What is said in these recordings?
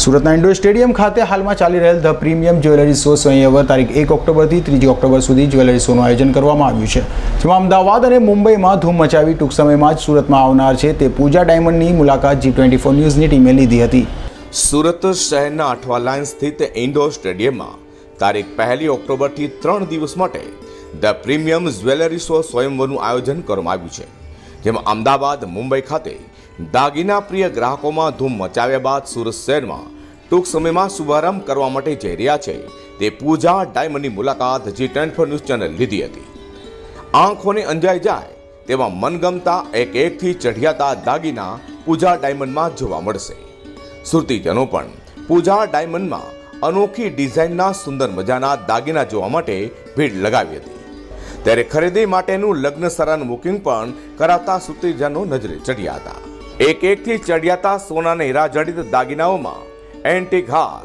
સુરતના indoor stadium ખાતે હાલમાં ચાલી રહેલ the premium jewellery show Swayamvar તારીખ એક ઓક્ટોબરથી ત્રીજી ઓક્ટોબર સુધી જ્વેલરી શોનું આયોજન કરવામાં આવ્યું છે. જેમાં અમદાવાદ અને મુંબઈમાં ધૂમ મચાવી ટૂંક સમયમાં જ સુરતમાં આવનાર છે તે પૂજા ડાયમંડની મુલાકાત જી ટ્વેન્ટી ફોર ન્યૂઝની ટીમે લીધી હતી. સુરત શહેરના અઠવા લાઇન સ્થિત ઇન્ડોર સ્ટેડિયમમાં તારીખ પહેલી ઓક્ટોબરથી ત્રણ દિવસ માટે ધ પ્રીમિયમ જ્વેલરી શો સ્વયંવરનું આયોજન કરવામાં આવ્યું છે. જેમાં અમદાવાદ, મુંબઈ ખાતે દાગીના પ્રિય ગ્રાહકોમાં ધૂમ મચાવ્યા બાદ સુરત શહેરમાં ટૂંક સમયમાં શુભારંભ કરવા માટે જઈ રહ્યા છે. તે પૂજા ડાયમંડની મુલાકાત G twenty four news channel લીધી હતી. આંખોને અંજાઈ જાય તેવા મનગમતા એક એકથી ચઢિયાતા દાગીના પૂજા ડાયમંડમાં જોવા મળશે. સુરતીજનો પણ પૂજા ડાયમંડમાં અનોખી ડિઝાઇનના સુંદર મજાના દાગીના જોવા માટે ભીડ લગાવી હતી. ત્યારે ખરીદી માટેનું લગ્ન સરાનું બુકિંગ પણ કરાવતા સુરતીજનો નજરે ચડ્યા હતા. એક એકથી ચડિયાતા સોના અને હીરા જડિત દાગીનાઓમાં એન્ટિક હાર,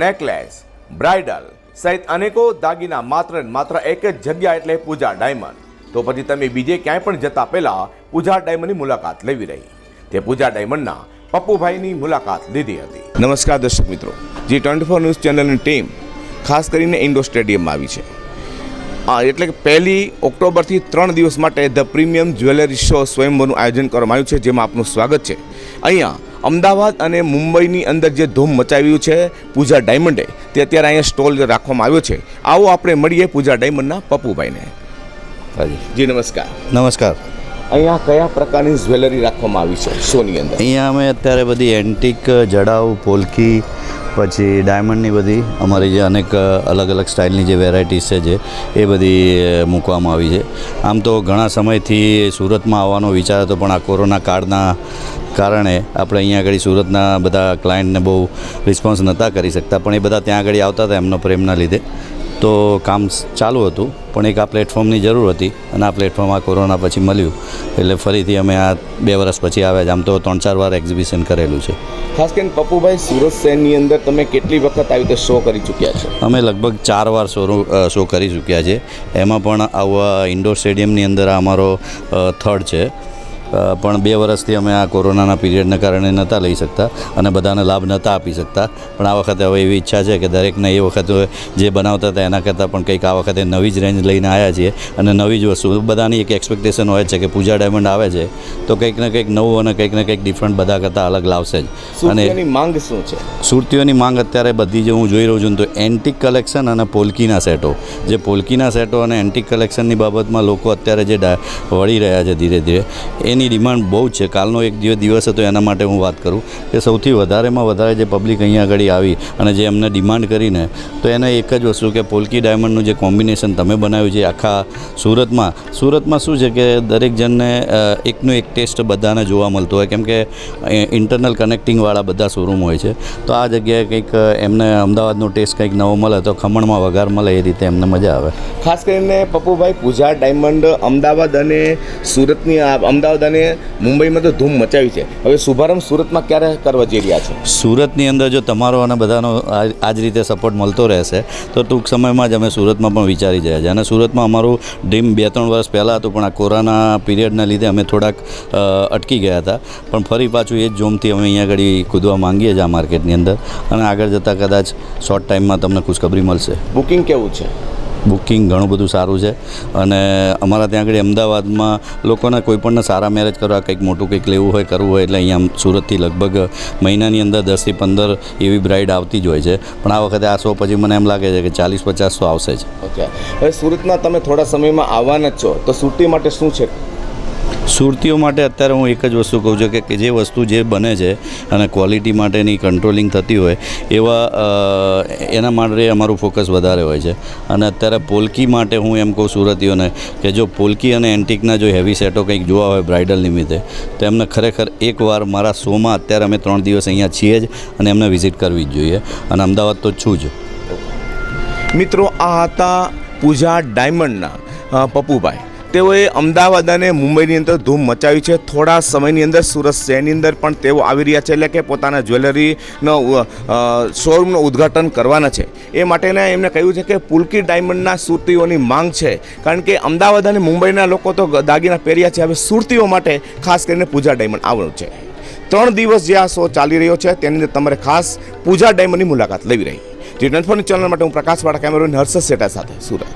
નેકલેસ, બ્રાઇડલ સહિત અનેકો દાગીના માત્ર માત્ર એક જ જગ્યા એટલે પૂજા ડાયમંડ. તો પછી તમે બીજે ક્યાંય પણ જતા પહેલા પૂજા ડાયમંડની મુલાકાત લેવી રહી. તે પૂજા ડાયમંડના પપ્પુભાઈની મુલાકાત લીધી હતી. નમસ્કાર દર્શક મિત્રો. જી ટ્વેન્ટી ફોર ન્યૂઝ ચેનલની ટીમ ખાસ કરીને ઇન્ડોર સ્ટેડિયમમાં આવી છે. એટલે કે પહેલી ઓક્ટોબરથી ત્રણ દિવસ માટે ધ પ્રીમિયમ જ્વેલરી શો સ્વયંવરનું આયોજન કરવામાં આવ્યું છે જેમાં આપનું સ્વાગત છે. અહીંયા અમદાવાદ અને મુંબઈની અંદર જે ધૂમ મચાવ્યું છે પૂજા ડાયમંડે તે અત્યારે અહીંયા સ્ટોલ રાખવામાં આવ્યો છે. આવો આપણે મળીએ પૂજા ડાયમંડના પપ્પુભાઈને. જી નમસ્કાર. નમસ્કાર. અહીંયા કયા પ્રકારની જ્વેલરી રાખવામાં આવી છે શોની અંદર? અહીંયા અમે અત્યારે બધી એન્ટિક જડાઉ પોલકી પછી ડાયમંડની બધી અમારી જે અનેક અલગ અલગ સ્ટાઇલની જે વેરાયટીઝ છે જે, એ બધી મૂકવામાં આવી છે. આમ તો ઘણા સમયથી સુરતમાં આવવાનો વિચાર હતો, પણ આ કોરોના કાળના કારણે આપણે અહીંયા આગળ સુરતના બધા ક્લાયન્ટને બહુ રિસ્પોન્સ નહોતા કરી શકતા, પણ એ બધા ત્યાં આગળ આવતા હતા એમનો પ્રેમના લીધે. તો કામ ચાલુ હતું પણ એક આ પ્લેટફોર્મની જરૂર હતી અને આ પ્લેટફોર્મ આ કોરોના પછી મળ્યું. એટલે ફરીથી અમે આ બે વર્ષ પછી આવ્યા છે. આમ તો ત્રણ ચાર વાર એક્ઝિબિશન કરેલું છે. ખાસ કરીને પપ્પુભાઈ સુરત શહેરની અંદર તમે કેટલી વખત આવી રીતે શો કરી ચૂક્યા છો? અમે લગભગ ચાર વાર શો શો કરી ચૂક્યા છે. એમાં પણ આવા ઇન્ડોર સ્ટેડિયમની અંદર આ અમારો થર્ડ છે. પણ બે વર્ષથી અમે આ કોરોનાના પિરિયડના કારણે નહોતા લઈ શકતા અને બધાને લાભ નહોતા આપી શકતા. પણ આ વખતે હવે એવી ઈચ્છા છે કે દરેકને એ વખત જે બનાવતા હતા એના કરતાં પણ કંઈક આ વખતે નવી જ રેન્જ લઈને આવ્યા છીએ અને નવી જ વસ્તુ. બધાની એક એક્સપેક્ટેશન હોય છે કે પૂજા ડાયમંડ આવે છે તો કંઈક ને કંઈક નવું અને કંઈક ને કંઈક ડિફરન્ટ બધા કરતાં અલગ લાવશે જ. સુરતીઓની માંગ શું છે? સુરતીઓની માંગ અત્યારે બધી જે હું જોઈ રહ્યો છું તો એન્ટિક કલેક્શન અને પોલકીના સેટો. જે પોલકીના સેટો અને એન્ટિક કલેક્શનની બાબતમાં લોકો અત્યારે જે વળી રહ્યા છે ધીરે ધીરે એની ડિમાન્ડ બહુ છે. કાલનો એક દિવસ હતો એના માટે હું વાત કરું. કે સૌથી વધારેમાં વધારે જે પબ્લિક અહીંયા આગળ આવી અને જે એમને ડિમાન્ડ કરીને, તો એને એક જ વસ્તુ કે પોલકી ડાયમંડનું જે કોમ્બિનેશન તમે બનાવ્યું છે આખા સુરતમાં સુરતમાં શું છે કે દરેક જણને એકનો એક ટેસ્ટ બધાને જોવા મળતો હોય. કેમ કે ઇન્ટરનલ કનેક્ટિંગવાળા બધા શોરૂમ હોય છે. તો આ જગ્યાએ કંઈક એમને અમદાવાદનો ટેસ્ટ કંઈક નવો મળે તો ખમણમાં વઘાર મળે એ રીતે એમને મજા આવે. ખાસ કરીને પપ્પુભાઈ પૂજા ડાયમંડ અમદાવાદ અને સુરતની અમદાવાદ અને મુંબઈમાં તો ધૂમ મચાવી છે. હવે શુભારંભ સુરતમાં ક્યારે કરવા જઈ રહ્યા છે? સુરતની અંદર જો તમારો અને બધાનો આ આ જ રીતે સપોર્ટ મળતો રહેશે તો ટૂંક સમયમાં જ અમે સુરતમાં પણ વિચારી રહ્યા છીએ. અને સુરતમાં અમારું ડ્રીમ બે ત્રણ વર્ષ પહેલાં હતું પણ આ કોરોના પીરિયડના લીધે અમે થોડાક અટકી ગયા હતા. પણ ફરી પાછું એ જ જોમથી અમે અહીંયા આગળ કૂદવા માંગીએ છીએ આ માર્કેટની અંદર. અને આગળ જતાં કદાચ શોર્ટ ટાઈમમાં તમને ખુશખબરી મળશે. બુકિંગ કેવું છે? બુકિંગ ઘણું બધું સારું છે. અને અમારા ત્યાં આગળ અમદાવાદમાં લોકોને કોઈપણને સારા મેરેજ કરવા કંઈક મોટું કંઈક લેવું હોય, કરવું હોય એટલે અહીંયા સુરતથી લગભગ મહિનાની અંદર દસથી પંદર એવી બ્રાઇડ આવતી જ હોય છે. પણ આ વખતે આ સો પછી મને એમ લાગે છે કે ચાલીસ પચાસ તો આવશે જ. ઓકે. હવે સુરતમાં તમે થોડા સમયમાં આવવાના જ છો. તો સુરતી માટે શું છે? સુરતીઓ માટે અત્યારે હું એક જ વસ્તુ કહું છું કે જે વસ્તુ જે બને છે અને ક્વોલિટી માટેની કંટ્રોલિંગ થતી હોય એવા એના માટે અમારું ફોકસ વધારે હોય છે. અને અત્યારે પોલકી માટે હું એમ કહું સુરતીઓને કે જો પોલકી અને એન્ટિકના જો હેવી સેટો કંઈક જોવા હોય બ્રાઇડલ નિમિત્તે તો એમને ખરેખર એકવાર મારા શોમાં અત્યારે અમે ત્રણ દિવસ અહીંયા છીએ જ અને એમને વિઝિટ કરવી જ જોઈએ. અને અમદાવાદ તો છું જ. મિત્રો, આ હતા પૂજા ડાયમંડના પપ્પુભાઈ. તેઓએ અમદાવાદ અને મુંબઈની અંદર ધૂમ મચાવી છે. થોડા સમયની અંદર સુરત શહેરની અંદર પણ તેઓ આવી રહ્યા છે એટલે કે પોતાના જ્વેલરીનો શોરૂમનું ઉદ્ઘાટન કરવાના છે. એ માટેના એમને કહ્યું છે કે પુલકી ડાયમંડના સુરતીઓની માંગ છે. કારણ કે અમદાવાદ અને મુંબઈના લોકો તો દાગીના પહેર્યા છે. હવે સુરતીઓ માટે ખાસ કરીને પૂજા ડાયમંડ આવવાનું છે. ત્રણ દિવસ જે આ શો ચાલી રહ્યો છે, તેની અંદર તમારે ખાસ પૂજા ડાયમંડની મુલાકાત લેવી રહી. જી ટ્વેન્ટી ચેનલ માટે હું પ્રકાશવાળા કેમેરોની હર્ષદ સેટા સાથે સુરત.